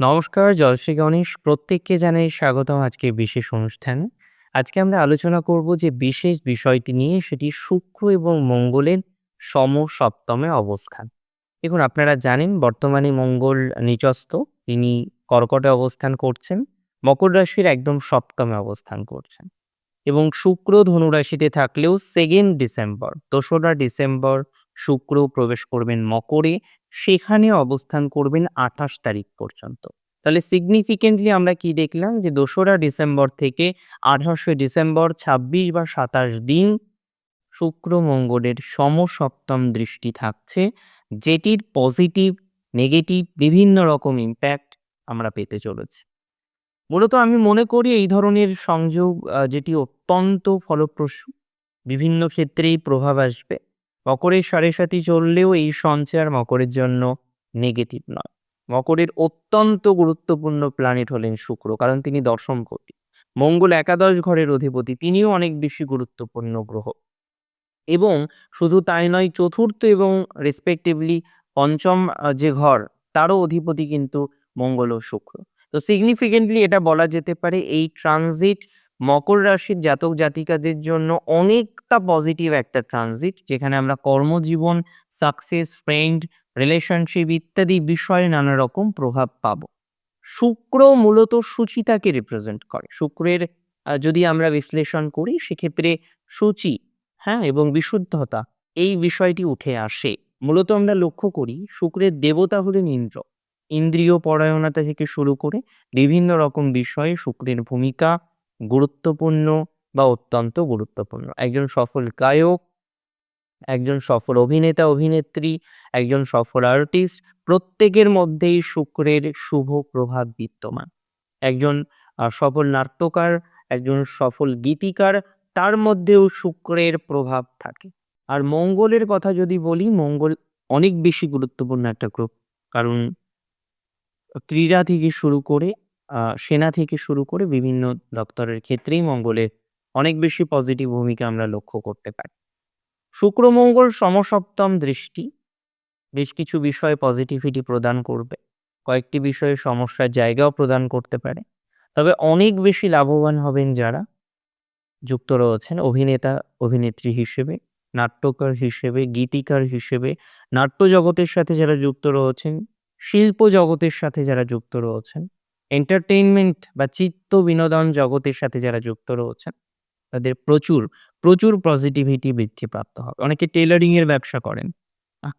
নমস্কার, জয়শ্রী গণেশ। প্রত্যেককে জানাই স্বাগতম আজকে বিশেষ অনুষ্ঠান আজকে আমরা আলোচনা করব যে বিশেষ বিষয়টি নিয়ে সেটি শুক্র এবং মঙ্গলের সম-সপ্তমে অবস্থান। দেখুন আপনারা জানেন বর্তমানে মঙ্গল নিচস্থ। তিনি কর্কটে অবস্থান করছেন। মকর রাশির একদম সপ্তমে অবস্থান করছেন। এবং শুক্র ধনুরাশিতে থাকলেও সেকেন্ড ডিসেম্বর দোসরা ডিসেম্বর শুক্র প্রবেশ করবেন মকরে। সেখানে অবস্থান করবেন ২৮ তারিখ পর্যন্ত। তাহলে সিগনিফিকেন্টলি আমরা কি দেখলাম যে দোসরা ডিসেম্বর থেকে ২৮শে ডিসেম্বর ২৬ বা ২৭ দিন শুক্র মঙ্গলের সম-সপ্তম দৃষ্টি থাকছে। যেটির পজিটিভ, নেগেটিভ বিভিন্ন রকম ইম্প্যাক্ট আমরা পেতে চলেছি। মূলত আমি মনে করি এই ধরনের সংযোগ যেটি অত্যন্ত ফলপ্রসূ। বিভিন্ন ক্ষেত্রেই প্রভাব আসবে। মকরের সাড়ে সাথী চললেও এই সঞ্চার মকরের জন্য নেগেটিভ নয়। মকরের অত্যন্ত গুরুত্বপূর্ণ প্ল্যানেট হলেন শুক্র। কারণ তিনি দশমপতি। মঙ্গল একাদশ ঘরের অধিপতি। তিনিও অনেক বেশি গুরুত্বপূর্ণ গ্রহ। এবং শুধু তাই নয়, চতুর্থ এবং রেসপেক্টিভলি পঞ্চম যে ঘর, তারও অধিপতি কিন্তু মঙ্গল ও শুক্র। তো সিগনিফিকেন্টলি এটা বলা যেতে পারে এই ট্রানজিট মকর রাশির জাতক জাতিকাদের জন্য অনেকটা পজিটিভ একটা ট্রানজিট। যেখানে আমরা কর্মজীবন, সাকসেস, ফ্রেন্ড, রিলেশনশিপ ইত্যাদি বিষয়ে নানা রকম প্রভাব পাবো। শুক্র মূলত শুচিতাকে রিপ্রেজেন্ট করে। শুক্রের যদি আমরা বিশ্লেষণ করি সেক্ষেত্রে শুচি, হ্যাঁ? এবং বিশুদ্ধতা এই বিষয়টি উঠে আসে। মূলত আমরা লক্ষ্য করি শুক্রের দেবতা হলেন ইন্দ্র। ইন্দ্রিয় পরায়ণতা থেকে শুরু করে বিভিন্ন রকম বিষয়ে শুক্রের ভূমিকা গুরুত্বপূর্ণ বা অত্যন্ত গুরুত্বপূর্ণ। একজন সফল গায়ক, একজন সফল অভিনেতা, অভিনেত্রী, একজন সফল আর্টিস্ট প্রত্যেকের মধ্যেই শুক্রের শুভ প্রভাব বিদ্যমান। একজন সফল নাট্যকার, একজন সফল গীতিকার তার মধ্যেও শুক্রের প্রভাব থাকে। আর মঙ্গলের কথা যদি বলি মঙ্গল অনেক বেশি গুরুত্বপূর্ণ একটা গ্রহ। কারণ ক্রীড়া থেকে শুরু করে সেনা থেকে শুরু করে বিভিন্ন দপ্তরের ক্ষেত্রেই মঙ্গলের অনেক বেশি পজিটিভ ভূমিকা আমরা লক্ষ্য করতে পারি। শুক্র মঙ্গল সম-সপ্তম দৃষ্টি বেশ কিছু বিষয়ে পজিটিভিটি প্রদান করবে। কয়েকটি বিষয়ে সমস্যার জায়গাও প্রদান করতে পারে। তবে অনেক বেশি লাভবান হবেন যারা যুক্ত রয়েছেন অভিনেতা, অভিনেত্রী হিসেবে, নাট্যকার হিসেবে, গীতিকার হিসেবে, নাট্য জগতের সাথে যারা যুক্ত রয়েছেন, শিল্প জগতের সাথে যারা যুক্ত রয়েছেন, এন্টারটেইনমেন্ট বা চিত্ত বিনোদন জগতের সাথে যারা যুক্ত রয়েছেন, তাদের প্রচুর, প্রচুর পজিটিভিটি বৃদ্ধিপ্রাপ্ত হবে। অনেকে টেইলরিং এর ব্যবসা করেন,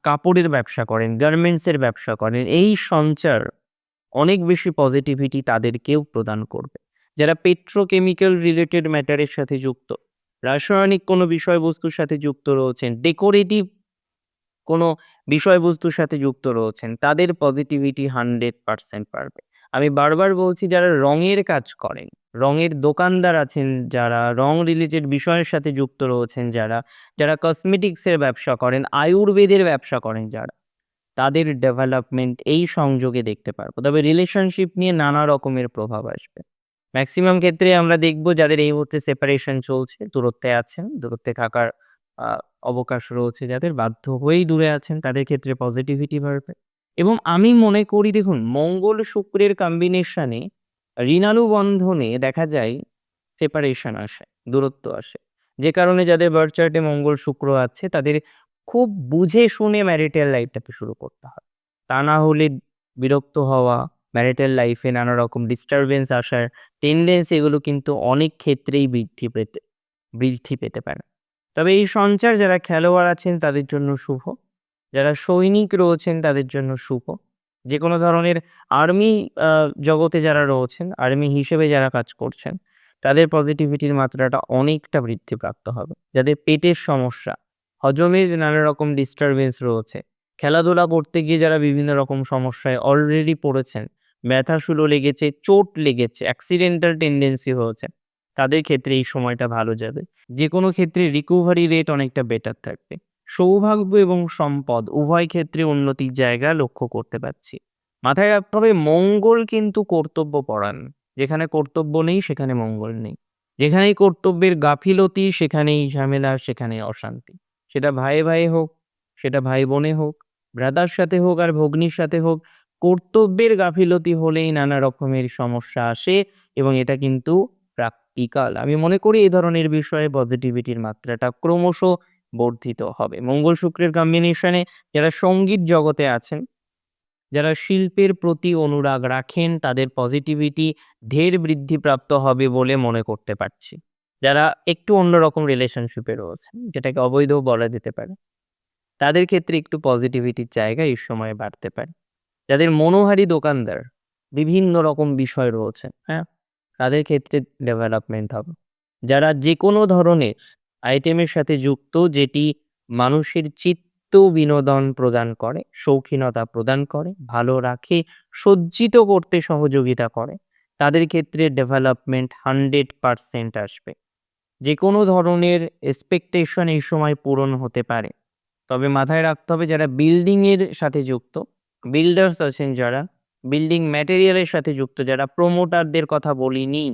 কাপড়ের ব্যবসা করেন, গার্মেন্টস এর ব্যবসা করেন। এই সঞ্চার অনেক বেশি পজিটিভিটি তাদেরকেও প্রদান করবে। যারা পেট্রোকেমিক্যাল রিলেটেড ম্যাটারের সাথে যুক্ত, রাসায়নিক কোনো বিষয়বস্তুর সাথে যুক্ত রয়েছেন, ডেকোরেটিভ কোনো বিষয়বস্তুর সাথে যুক্ত রয়েছেন, তাদের পজিটিভিটি 100% বাড়বে। আমি বারবার বলছি যারা রঙের কাজ করেন, রঙের দোকানদার আছেন যারা, রং রিলেটেড বিষয়ের সাথে যুক্ত রয়েছেন যারা, যারা কসমেটিক্সের ব্যবসা করেন, আয়ুর্বেদের ব্যবসা করেন যারা, তাদের ডেভেলপমেন্ট এই সংযোগে দেখতে পারব। তবে রিলেশনশিপ নিয়ে নানা রকমের প্রভাব আসবে। ম্যাক্সিমাম ক্ষেত্রে আমরা দেখব যাদের এই মুহূর্তে সেপারেশন চলছে, দূরত্বে আছেন, দূরত্বে থাকার অবকাশ রয়েছে যাদের বাধ্য হয়েই দূরে আছেন তাদের ক্ষেত্রে পজিটিভিটি বাড়বে। এবং আমি মনে করি দেখুন মঙ্গল শুক্রের কম্বিনেশনে ঋণালু বন্ধনে দেখা যায় সেপারেশন আসে, দূরত্ব আসে। যে কারণে যাদের বার্থ চার্টে মঙ্গল শুক্র আছে তাদের খুব বুঝে শুনে ম্যারিটাল লাইফটাকে শুরু করতে হয়। তা না হলে বিরক্ত হওয়া, ম্যারিটাল লাইফে নানা রকম ডিস্টারবেন্স আসার টেনডেন্সি এগুলো কিন্তু অনেক ক্ষেত্রেই বৃদ্ধি পেতে বৃদ্ধি পেতে পারে। তবে এই সঞ্চার যারা খেলোয়াড় আছেন তাদের জন্য শুভ। যারা সৈনিক রয়েছেন তাদের জন্য শুভ। যেকোনো ধরনের আর্মি জগতে যারা রয়েছেন, আর্মি হিসেবে যারা কাজ করছেন, তাদের পজিটিভিটির মাত্রাটা অনেকটা বৃদ্ধিপ্রাপ্ত হবে। যাদের পেটের সমস্যা, হজমের নানা রকম ডিস্টারবেন্স রয়েছে, খেলাধুলা করতে গিয়ে যারা বিভিন্ন রকম সমস্যায় অলরেডি পড়েছেন, ব্যথা-শূল লেগেছে, চোট লেগেছে, অ্যাক্সিডেন্টাল টেনডেন্সি হয়েছে, তাদের ক্ষেত্রে এই সময়টা ভালো যাবে। যেকোনো ক্ষেত্রে রিকভারি রেট অনেকটা বেটার থাকবে। সৌভাগ্য এবং সম্পদ উভয় ক্ষেত্রে উন্নতির জায়গা লক্ষ্য করতে পারছি। মাথায় রাখতে হবে মঙ্গল কিন্তু কর্তব্যপরায়ণ। যেখানে কর্তব্য নেই সেখানে মঙ্গল নেই। যেখানেই কর্তব্যের গাফিলতি সেখানেই ঝামেলা, সেখানে অশান্তি। সেটা ভাইয়ে, ভাইয়ে হোক, সেটা ভাই-বোনে হোক, ব্রাদার সাথে হোক আর ভগ্নির সাথে হোক, কর্তব্যের গাফিলতি হলেই নানা রকমের সমস্যা আসে এবং এটা কিন্তু প্র্যাকটিক্যাল আমি মনে করি এই ধরনের বিষয়ে পজিটিভিটির মাত্রাটা ক্রমশ বর্ধিত হবে। মঙ্গল শুক্রের কম্বিনেশনে যারা সংগীত জগতে আছেন, যারা শিল্পের প্রতি অনুরাগ রাখেন, তাদের পজিটিভিটি ঢের বৃদ্ধিপ্রাপ্ত হবে বলে মনে করতে পারছি। যারা একটু অন্যরকম রিলেশনশিপে রয়েছেন, যেটাকে অবৈধও বলা যেতে পারে, তাদের ক্ষেত্রে একটু পজিটিভিটির জায়গা এই সময়ে বাড়তে পারে। যাদের মনোহারী দোকানদার, বিভিন্ন রকম বিষয় রয়েছে হ্যাঁ তাদের ক্ষেত্রে ডেভেলপমেন্ট হবে। যারা যে কোনো ধরনের আইটেমের সাথে যুক্ত যেটি মানুষের চিত্ত বিনোদন প্রদান করে, শৌখিনতা প্রদান করে, ভালো রাখে, সজ্জিত করতে সহযোগিতা করে, তাদের ক্ষেত্রে ডেভেলপমেন্ট হান্ড্রেড পারসেন্ট আসবে। যে কোনো ধরনের এক্সপেকটেশন এই সময় পূরণ হতে পারে। তবে মাথায় রাখতে হবে যারা বিল্ডিংয়ের সাথে যুক্ত বিল্ডার্স আছেন যারা বিল্ডিং ম্যাটেরিয়ালের সাথে যুক্ত, যারা প্রমোটারদের কথা বলিনি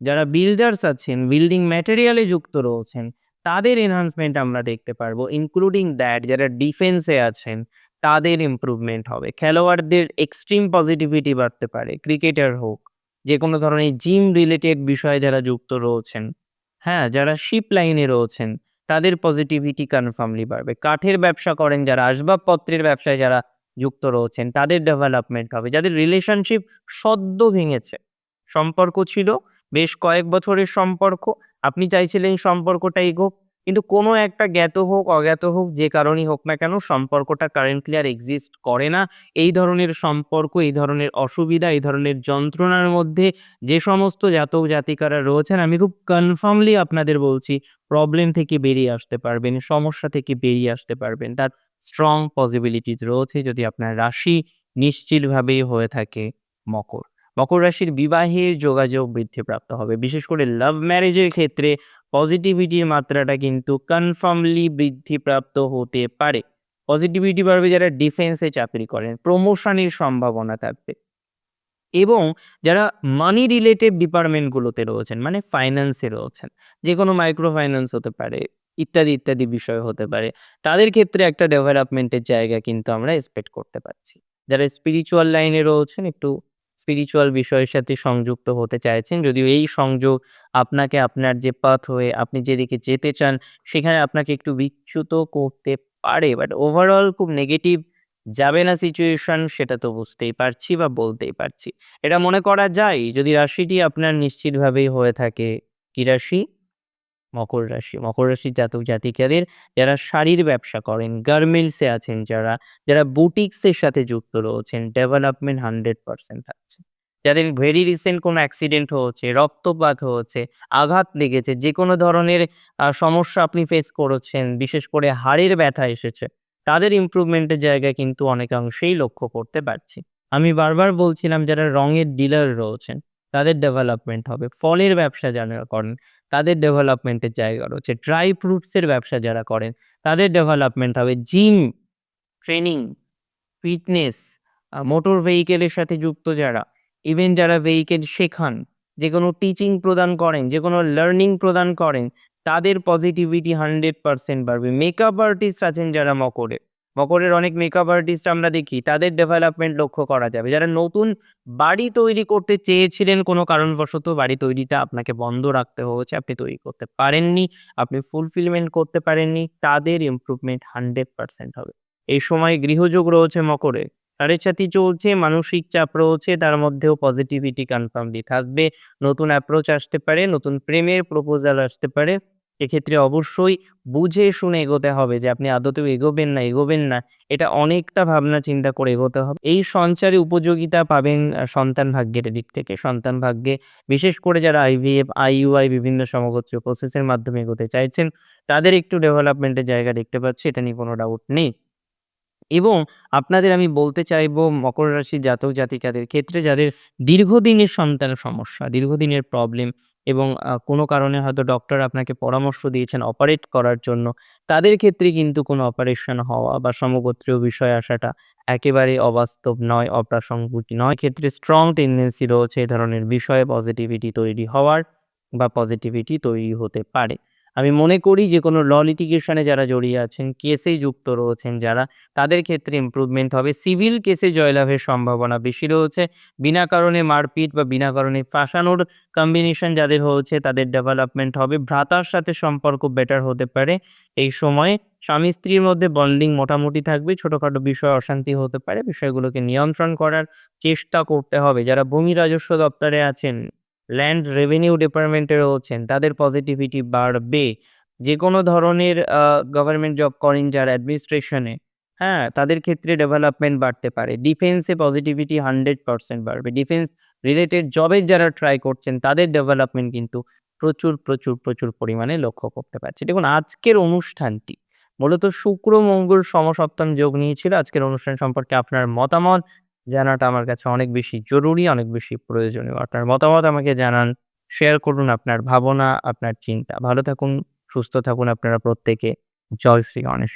যারা বিল্ডার্স আছেন বিল্ডিং ম্যাটেরিয়ালে যুক্ত রয়েছেন, তাদের এনহান্সমেন্ট আমরা দেখতে পারব ইনক্লুডিং দ্যাট যারা ডিফেন্সে আছেন, তাদের ইমপ্রুভমেন্ট হবে। খেলোয়াড়দের এক্সট্রিম পজিটিভিটি বাড়তে পারে ক্রিকেটার হোক, যে কোনো ধরনের জিম রিলেটেড বিষয়ে যারা যুক্ত রয়েছেন হ্যাঁ যারা শিপ লাইনে রয়েছেন, তাদের পজিটিভিটি কনফার্মলি বাড়বে। কাঠের ব্যবসা করেন যারা, আসবাবপত্রের ব্যবসায় যারা যুক্ত রয়েছেন, তাদের ডেভেলপমেন্ট হবে। যাদের রিলেশনশিপ সদ্য ভেঙেছে সম্পর্ক ছিল, বেশ কয়েক বছরের সম্পর্ক। আপনি চাইছিলেন সম্পর্কটা এগোক, কিন্তু কোনো একটা জ্ঞাত হোক, অজ্ঞাত হোক, যে কারণেই হোক না কেন সম্পর্কটা কারেন্টলি আর এক্সিস্ট করে না। এই ধরনের সম্পর্ক, এই ধরনের অসুবিধা, এই ধরনের যন্ত্রণার মধ্যে যে সমস্ত জাতক জাতিকারা রয়েছেন, আমি খুব কনফার্মলি আপনাদের বলছি প্রবলেম থেকে বেরিয়ে আসতে পারবেন, সমস্যা থেকে বেরিয়ে আসতে পারবেন। তার স্ট্রং পসিবিলিটিস রয়েছে যদি আপনার রাশি নিশ্চিতভাবেই হয়ে থাকে মকর। মকর রাশির বিবাহের যোগাযোগ বৃদ্ধিপ্রাপ্ত হবে। বিশেষ করে লাভ ম্যারেজের ক্ষেত্রে পজিটিভিটির মাত্রাটা কিন্তু কনফার্মলি বৃদ্ধিপ্রাপ্ত হতে পারে। পজিটিভিটি বাড়বে যারা ডিফেন্সে চাকরি করেন প্রমোশনের সম্ভাবনা থাকবে। এবং যারা মানি রিলেটেড ডিপার্টমেন্টগুলোতে রয়েছেন মানে ফাইন্যান্সে রয়েছেন যে কোনো মাইক্রো ফাইন্যান্স হতে পারে, ইত্যাদি ইত্যাদি বিষয় হতে পারে, তাদের ক্ষেত্রে একটা ডেভেলপমেন্টের জায়গা কিন্তু আমরা এক্সপেক্ট করতে পারছি। যারা স্পিরিচুয়াল লাইনে রয়েছেন, একটু স্পিরিচুয়াল বিষয়ের সাথে সংযুক্ত হতে চাইছেন। যদিও এই সংযোগ আপনাকে আপনার যে পথ হয়ে আপনি যেদিকে যেতে চান, সেখানে আপনাকে একটু বিচ্যুত করতে পারে। বাট ওভারঅল খুব নেগেটিভ যাবে না সিচুয়েশন সেটা তো বুঝতেই পারছি বা বলতেই পারছি। এটা মনে করা যায়, যদি রাশিটি আপনার নিশ্চিতভাবেই হয়ে থাকে, কি রাশি? মকর রাশি। মকর রাশির জাতক জাতিকাদের যারা শাড়ির ব্যবসা করেন, গার্মেন্টসে আছেন যারা যারা বুটিক্সের সাথে যুক্ত রয়েছেন ডেভেলপমেন্ট হান্ড্রেড পার্সেন্ট থাকছে যাদের ভেরি রিসেন্ট কোনো অ্যাক্সিডেন্ট হয়েছে, রক্তপাত হয়েছে, আঘাত লেগেছে যে কোনো ধরনের সমস্যা আপনি ফেস করেছেন, বিশেষ করে হাড়ের ব্যথা এসেছে, তাদের ইমপ্রুভমেন্টের জায়গা কিন্তু অনেকাংশেই লক্ষ্য করতে পারছি। আমি বারবার বলছিলাম, যারা রঙের ডিলার রয়েছেন তাদের ডেভেলপমেন্ট হবে। ফলের ব্যবসা যারা করেন, তাদের ডেভেলপমেন্টের জায়গা রয়েছে। ড্রাই ফ্রুটসের ব্যবসা যারা করেন, তাদের ডেভেলপমেন্ট হবে। জিম ট্রেনিং ফিটনেস মোটর ভেহিকেলের সাথে যুক্ত যারা ইভেন যারা ভেহিকেল শেখান, যে কোনো টিচিং প্রদান করেন, যে কোনো লার্নিং প্রদান করেন, তাদের পজিটিভিটি হান্ড্রেড পার্সেন্ট বাড়বে। মেকআপ আর্টিস্ট আছেন যারা মকরে। মকরের অনেক মেকআপ আর্টিস্ট আমরা দেখি, তাদের ডেভেলপমেন্ট লক্ষ্য করা যাবে। যারা নতুন বাড়ি তৈরি করতে চেয়েছিলেন, কোনো কারণবশত বাড়ি তৈরিটা আপনাকে বন্ধ রাখতে হয়েছে, আপনি তৈরি করতে পারেননি, আপনি ফুলফিলমেন্ট করতে পারেননি, তাদের ইমপ্রুভমেন্ট হান্ড্রেড পার্সেন্ট হবে। এই সময় গৃহযোগ রয়েছে মকরে সাথী চলছে, মানসিক চাপ রয়েছে, তার মধ্যেও পজিটিভিটি কনফার্মলি থাকবে। নতুন অ্যাপ্রোচ আসতে পারে, নতুন প্রেমের প্রপোজাল আসতে পারে। এক্ষেত্রে অবশ্যই বুঝে শুনে এগোতে হবে যে আপনি আদতেও এগোবেন না এগোবেন না। এটা অনেকটা ভাবনা চিন্তা করে এগোতে হবে। এই সঞ্চারে উপযোগিতা পাবেন সন্তান ভাগ্যের দিক থেকে। সন্তান ভাগ্যে বিশেষ করে যারা আইভিএফ আইইউআই বিভিন্ন সমগোত্রীয় প্রসেসের মাধ্যমে এগোতে চাইছেন, তাদের একটু ডেভেলপমেন্টের জায়গা দেখতে পাচ্ছি, এটা নিয়ে কোনো ডাউট নেই। এবং আপনাদের আমি বলতে চাইব, মকর রাশির জাতক জাতিকাদের ক্ষেত্রে যাদের দীর্ঘদিনের সন্তানের সমস্যা, দীর্ঘদিনের প্রবলেম এবং কোনো কারণে হয়তো ডক্টর আপনাকে পরামর্শ দিয়েছেন অপারেট করার জন্য, তাদের ক্ষেত্রে কিন্তু কোনো অপারেশন হওয়া বা সমগোত্রীয় বিষয় আসাটা একেবারে অবাস্তব নয়, অপ্রাসঙ্গিক নয়। ক্ষেত্রে স্ট্রং টেন্ডেন্সি রয়েছে এ ধরনের বিষয়ে পজিটিভিটি তৈরি হওয়ার বা পজিটিভিটি তৈরি হতে পারে। আমি মনে করি যে কোনো ল লিটিগেশনে যারা জড়িয়ে আছেন, কেসে যুক্ত রয়েছেন যারা, তাদের ক্ষেত্রে ইমপ্রুভমেন্ট হবে। সিভিল কেসে জয়লাভের সম্ভাবনা বেশি রয়েছে। বিনা কারণে মারপিট বা বিনা কারণে ফাঁসানোর কম্বিনেশন যাদের হয়েছে তাদের ডেভেলপমেন্ট হবে। ভ্রাতার সাথে সম্পর্ক বেটার হতে পারে এই সময়ে। স্বামী-স্ত্রীর মধ্যে বন্ডিং মোটামুটি থাকবে। ছোটোখাটো বিষয়ে অশান্তি হতে পারে। বিষয়গুলোকে নিয়ন্ত্রণ করার চেষ্টা করতে হবে। যারা ভূমি রাজস্ব দপ্তরে আছেন, ল্যান্ড রেভিনিউ ডিপার্টমেন্টে রয়েছেন, তাদের পজিটিভিটি বাড়বে। যেকোনো ধরনের গভর্নমেন্ট জব করেন যারা অ্যাডমিনিস্ট্রেশনে, হ্যাঁ? তাদের ক্ষেত্রে ডেভেলপমেন্ট বাড়তে পারে। ডিফেন্সে পজিটিভিটি 100% বাড়বে। ডিফেন্স রিলেটেড জবের যারা ট্রাই করছেন তাদের ডেভেলপমেন্ট কিন্তু প্রচুর, প্রচুর, প্রচুর পরিমাণে লক্ষ্য করতে পারছি। দেখুন আজকের অনুষ্ঠানটি মূলত শুক্র, মঙ্গল সমসপ্তম যোগ নিয়েছিল। আজকের অনুষ্ঠান সম্পর্কে আপনার মতামত জানাটা আমার কাছে অনেক বেশি জরুরি, অনেক বেশি প্রয়োজনীয়। আপনার মতামত আমাকে জানান, শেয়ার করুন আপনার ভাবনা, আপনার চিন্তা। ভালো থাকুন, সুস্থ থাকুন আপনারা প্রত্যেকে। জয় শ্রী গণেশ।